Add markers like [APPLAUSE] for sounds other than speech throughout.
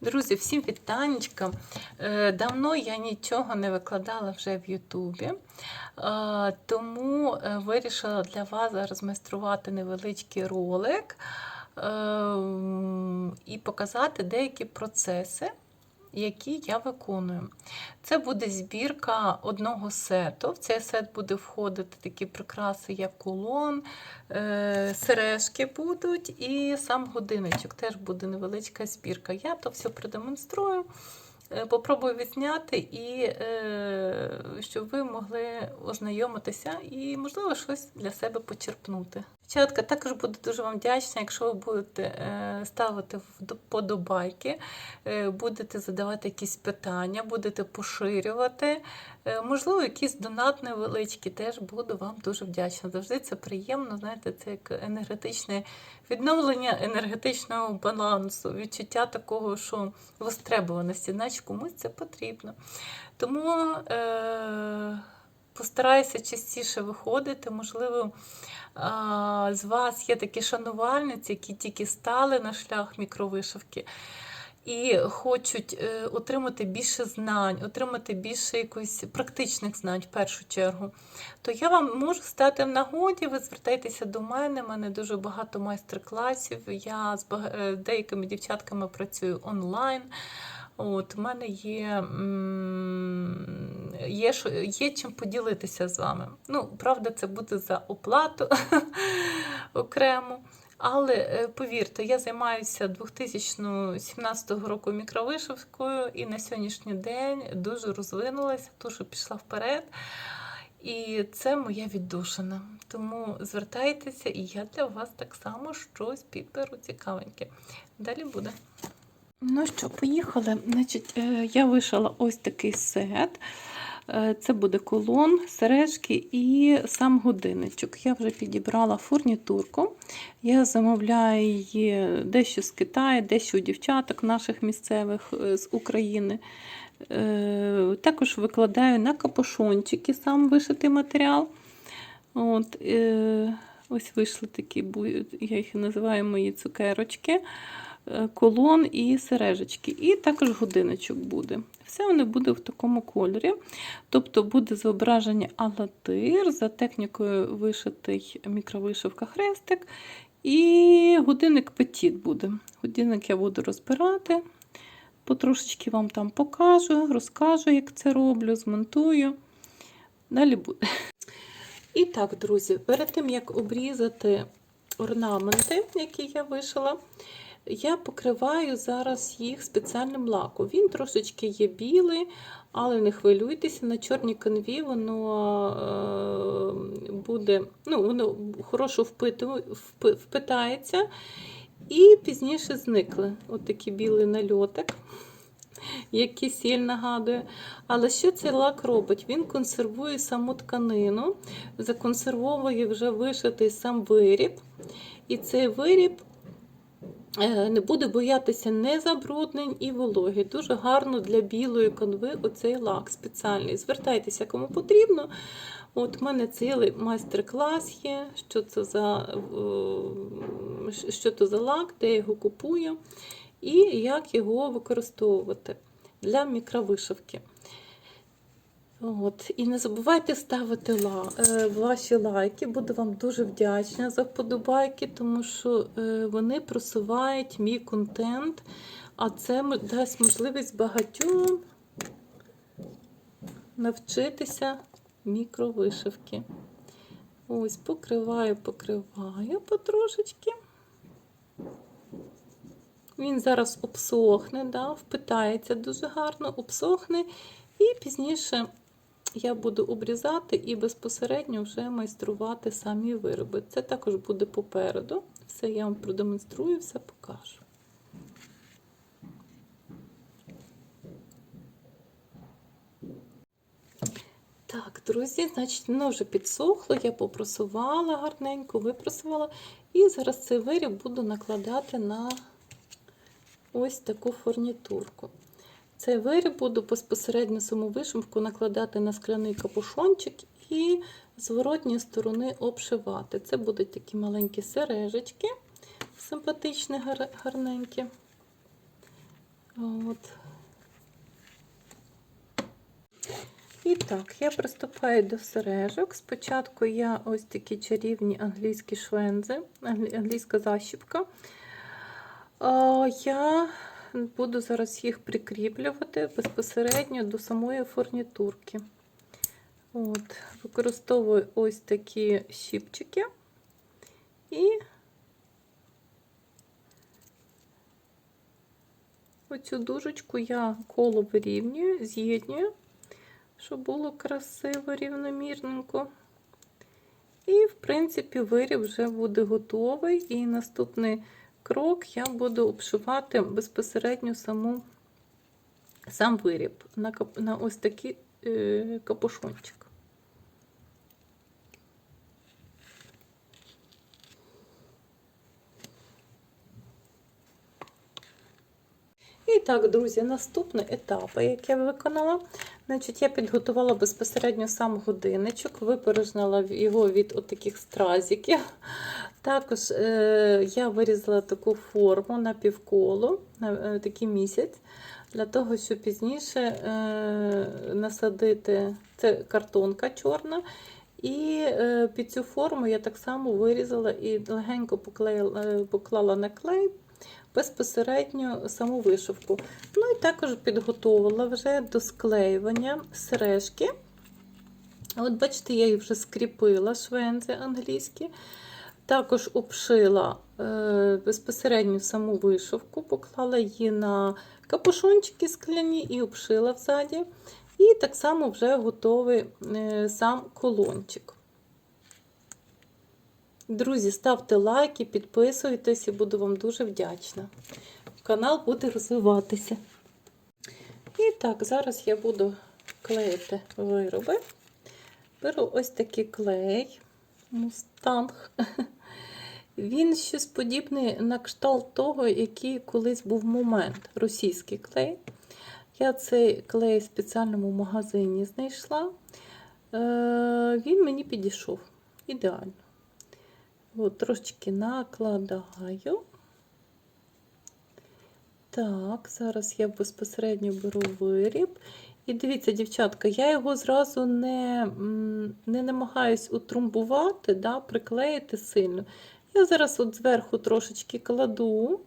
Друзі, всім вітанечка. Е, Давно я нічого не викладала вже в Ютубі, Е, тому е, вирішила для вас зараз майструвати невеличкий ролик е, і показати деякі процеси, які я виконую. Це буде збірка одного сету. В цей сет буде входити такі прикраси, як кулон, е, сережки будуть, і сам годинничок теж буде невеличка збірка. Я то все продемонструю. е, Попробую відзняти, і е, щоб ви могли ознайомитися і, можливо, щось для себе почерпнути. Дівчатка, також буду дуже вам вдячна, якщо ви будете е, ставити вподобайки, е, будете задавати якісь питання, будете поширювати. Е, Можливо, якісь донат невеличкі, теж буду вам дуже вдячна. Завжди це приємно, знаєте, це як енергетичне відновлення енергетичного балансу, відчуття такого, що востребуваності, значить комусь це потрібно. Тому е- постараюся частіше виходити, можливо. З вас є такі шанувальниці, які тільки стали на шлях мікровишивки і хочуть е, отримати більше знань, отримати більше якось практичних знань в першу чергу, то я вам можу стати в нагоді. Ви звертайтеся до мене. У мене дуже багато майстер-класів. Я з е, деякими дівчатками працюю онлайн. От, у мене є, є, є чим поділитися з вами. Ну, правда, це буде за оплату [LAUGHS] окремо. Але е, повірте, я займаюся 2017 року мікровишивкою і на сьогоднішній день дуже розвинулася, дуже пішла вперед. І це моя віддушина. Тому звертайтеся, і я для вас так само щось підберу цікавеньке. Далі буде. Ну що, поїхали. Значить, е, я вишила ось такий сет. Е, Це буде колон, сережки і сам годинничок. Я вже підібрала фурнітурку. Я замовляю її дещо з Китаю, дещо у дівчаток наших місцевих е, з України. Також викладаю на капошончики сам вишитий матеріал. От, ось вийшли такі, я їх називаю мої цукерочки колон і сережечки. І також годиночок буде. Все воно буде в такому кольорі. Тобто буде зображення алатир, за технікою вишитий мікровишивка хрестик. І годинник петіт буде. Годинник я буду розбирати. Потрошечки вам там покажу, розкажу, як це роблю, змонтую. Далі буде. І так, друзі, перед тим як обрізати орнаменти, які я вишила, я покриваю зараз їх спеціальним лаком. Він трошечки є білий, але не хвилюйтеся, на чорній канві воно е, буде, ну, воно хорошо впитається. І пізніше зникли от такий білий нальотик, який сіль нагадує. Але що цей лак робить? Він консервує саму тканину, законсервовує вже вишитий сам виріб. І цей виріб не буде боятися не забруднень і вологи. Дуже гарно для білої канви оцей лак спеціальний. Звертайтеся, кому потрібно. От у мене цілий майстер-клас є, що це за, е, що це за лак, де я його купую, і як його використовувати для мікровишивки. От. І не забувайте ставити ла, е, ваші лайки. Буду вам дуже вдячна за вподобайки, тому що е, вони просувають мій контент, а це дасть можливість багатьом навчитися мікровишивки. Ось, покриваю, покриваю потрошечки. Він зараз обсохне, да, впитається дуже гарно, обсохне, і пізніше я буду обрізати і безпосередньо вже майструвати самі вироби. Це також буде попереду. Все я вам продемонструю, все покажу. Так, друзі, значить, воно вже підсохло, я попросувала гарненько, випросувала. І зараз цей виріб буду накладати на ось таку фурнітурку. Цей виріб буду безпосередньо саму вишивку накладати на скляний капушончик і з сторони обшивати. Це будуть такі маленькі сережечки, симпатичні, гар- гарненькі. От. І так, я приступаю до сережок. Спочатку я ось такі чарівні англійські швензи, англійська защіпка. Я буду зараз їх прикріплювати безпосередньо до самої фурнітурки. От, використовую ось такі щіпчики і оцю дужечку я коло вирівнюю, з'єднюю, щоб було красиво, рівномірненько. І, в принципі, виріб вже буде готовий. І наступний крок я буду обшивати безпосередньо саму, сам виріб на, на ось такий е, капушончик. І так, друзі, наступний етап, який я виконала. Значить, я підготувала безпосередньо сам годинничок, випорожнила його від отаких стразиків. Також е, я вирізала таку форму на півколо, на е, такий місяць, для того, щоб пізніше е, насадити це картонка чорна. І е, під цю форму я так само вирізала і легенько поклеїла, е, поклала на клей безпосередньо саму вишивку. Ну і також підготовила вже до склеювання сережки. От бачите, я її вже скріпила швензи англійські. Також обшила е, безпосередньо саму вишивку, поклала її на капушончики скляні і обшила взаді. І так само вже готовий е, сам колончик. Друзі, ставте лайки, підписуйтесь і буду вам дуже вдячна. Канал буде розвиватися. І так, зараз я буду клеїти вироби. Беру ось такий клей, мустанг. Він щось подібний на кшталт того, який колись був момент. Російський клей. Я цей клей в спеціальному магазині знайшла. Е, Він мені підійшов ідеально. От, трошечки накладаю. Так, зараз я безпосередньо беру виріб. І дивіться, дівчатка, я його зразу не не намагаюсь утрамбувати, да, приклеїти сильно. Я зараз от зверху трошечки кладу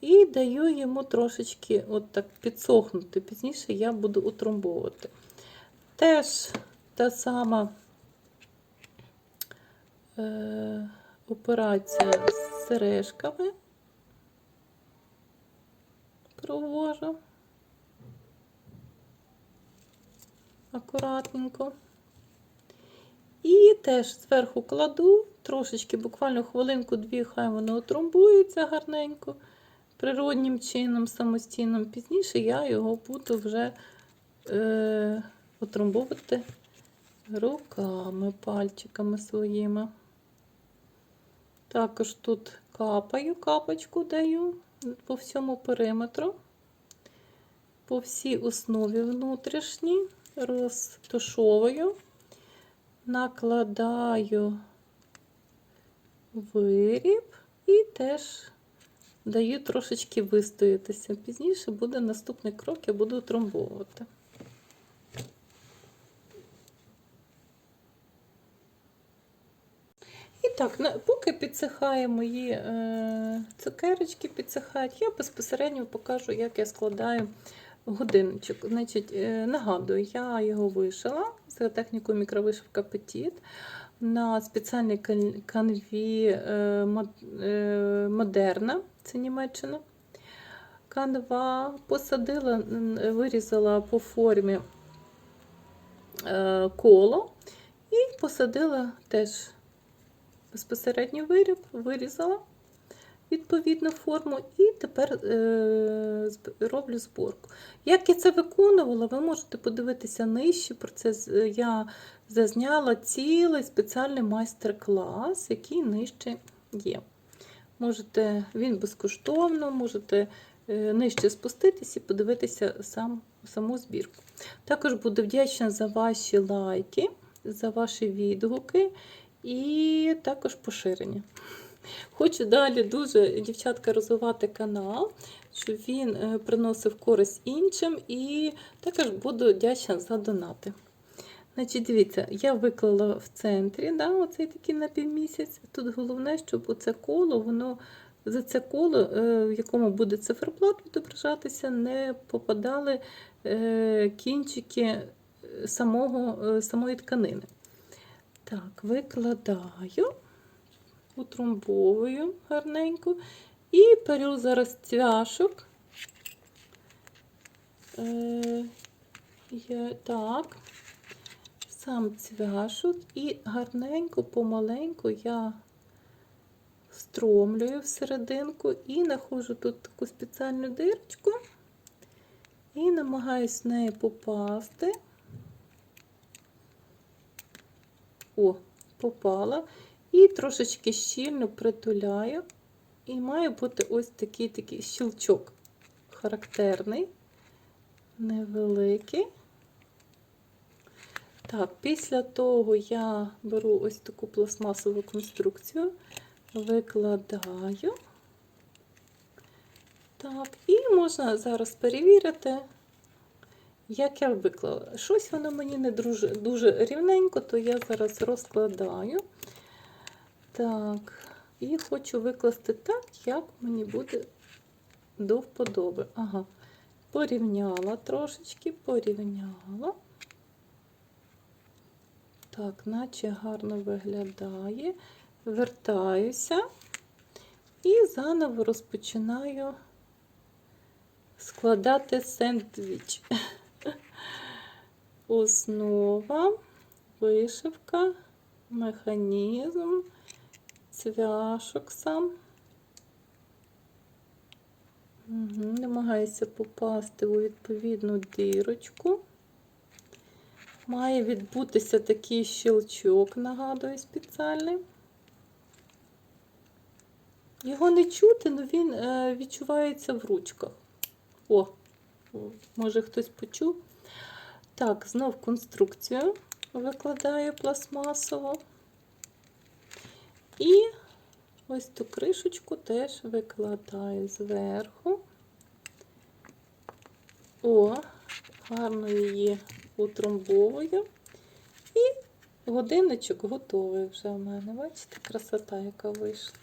і даю йому трошечки от так підсохнути. Пізніше я буду утрамбовувати. Теж та сама е, операція з сережками провожу акуратненько. І теж зверху кладу, трошечки, буквально хвилинку-дві, хай воно отромбується гарненько, природнім чином, самостійним. Пізніше я його буду вже е, отромбовувати руками, пальчиками своїми. Також тут капаю, капочку даю по всьому периметру, по всій основі внутрішній, розташовую, накладаю виріб і теж даю трошечки вистоятися. Пізніше буде наступний крок, я буду тромбовувати. Так, на- поки підсихає мої е, цукерочки, підсихають, я безпосередньо покажу, як я складаю годинничок. Значить, е, нагадую, я його вишила за технікою мікровишивка Petit на спеціальній кан- канві е, е, Модерна, це Німеччина. Канва посадила, вирізала по формі е, коло і посадила теж безпосередньо виріб, вирізала відповідну форму і тепер е, роблю зборку. Як я це виконувала, ви можете подивитися нижче. Про це я зазняла цілий спеціальний майстер-клас, який нижче є. Можете, він безкоштовно, можете е, нижче спуститись і подивитися сам, саму збірку. Також буду вдячна за ваші лайки, за ваші відгуки і також поширення. Хочу далі дуже, дівчатка, розвивати канал, щоб він е, приносив користь іншим і також буду вдячна за донати. Значить, дивіться, я виклала в центрі да, оцей такий напівмісяць. Тут головне, щоб оце коло, воно за це коло, е, в якому буде циферблат відображатися, не попадали е, кінчики самого, самої тканини. Так, викладаю, утрамбовую гарненько. І перю зараз цвяшок. Е, так, сам цвяшок. І гарненько, помаленьку я стромлюю всерединку і знаходжу тут таку спеціальну дирочку. І намагаюсь в неї попасти. О, попала. І трошечки щільно притуляю. І має бути ось такий такий щелчок характерний, невеликий. Так, після того я беру ось таку пластмасову конструкцію, викладаю. Так, і можна зараз перевірити, як я виклала. Щось воно мені не дуже, дуже рівненько, то я зараз розкладаю. Так, і хочу викласти так, як мені буде до вподоби. Ага, порівняла трошечки, порівняла. Так, наче гарно виглядає. Вертаюся і заново розпочинаю складати сендвіч. Основа, вишивка, механізм, цвяшок сам. Угу, намагаюся попасти у відповідну дірочку. Має відбутися такий щелчок, нагадую, спеціальний. Його не чути, але він е, відчувається в ручках. О, може хтось почув. Так, знов конструкцію викладаю пластмасово. І ось ту кришечку теж викладаю зверху. О, гарно її утрамбовую. І годинничок готовий вже в мене. Бачите, красота, яка вийшла.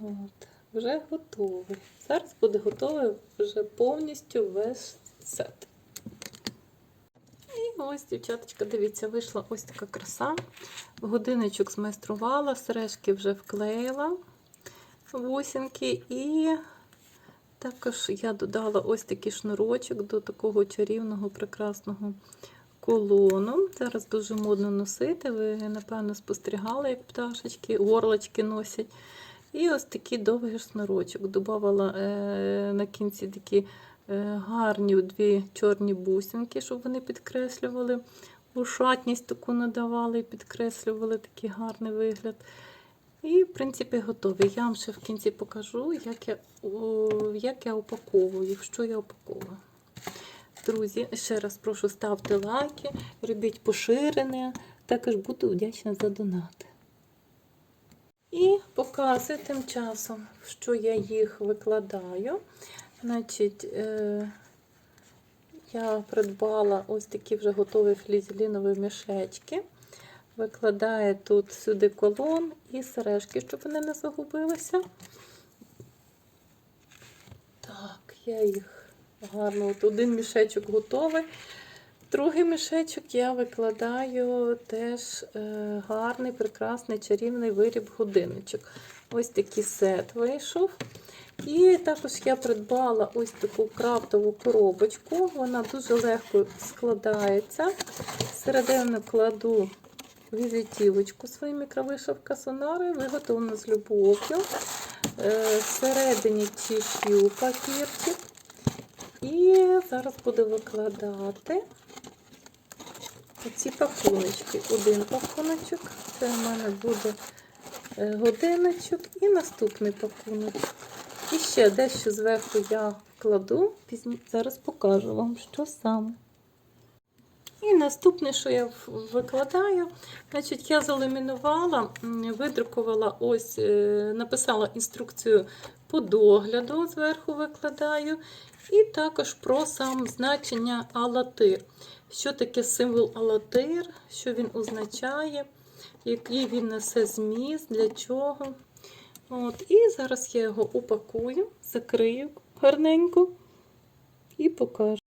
От, Вже готовий. Зараз буде готовий вже повністю весь сет. Ось, дівчаточка, дивіться, вийшла ось така краса. Годинничок змайструвала, сережки вже вклеїла бусинки і також я додала ось такий шнурочок до такого чарівного, прекрасного колону. Зараз дуже модно носити. Ви, напевно, спостерігали, як пташечки, горлочки носять. І ось такий довгий шнурочок. Добавила е, на кінці такі гарні дві чорні бусинки, щоб вони підкреслювали. Ушатність таку надавали підкреслювали такий гарний вигляд. І, в принципі, готові. Я вам ще в кінці покажу, як я о, як я упаковую, що я упаковую. Друзі, ще раз прошу ставте лайки, робіть поширення. Також буду вдячна за донати. І показую тим часом, що я їх викладаю. Значить, е, я придбала ось такі вже готові флізелінові мішечки. Викладаю тут сюди колон і сережки, щоб вони не загубилися. Так, я їх гарно, от один мішечок готовий. Другий мішечок я викладаю теж е, гарний, прекрасний чарівний виріб годинничок. Ось такий сет вийшов. І також я придбала ось таку крафтову коробочку. Вона дуже легко складається. Всередину кладу візитівочку свою мікровишивка сонари, виготовлена з любов'ю. Е, Всередині тіш'ю папірчик. І зараз буду викладати оці пакуночки. Один пакуночок, це в мене буде е, годиночок і наступний пакуночок. І ще дещо зверху я кладу, зараз покажу вам, що саме. І наступне, що я викладаю, значить, я заламінувала, видрукувала ось, е, написала інструкцію по догляду, зверху викладаю, і також про сам значення алатир. Що таке символ алатир, що він означає, який він несе зміст, для чого. От, і зараз я його упакую, закрию гарненько і покажу.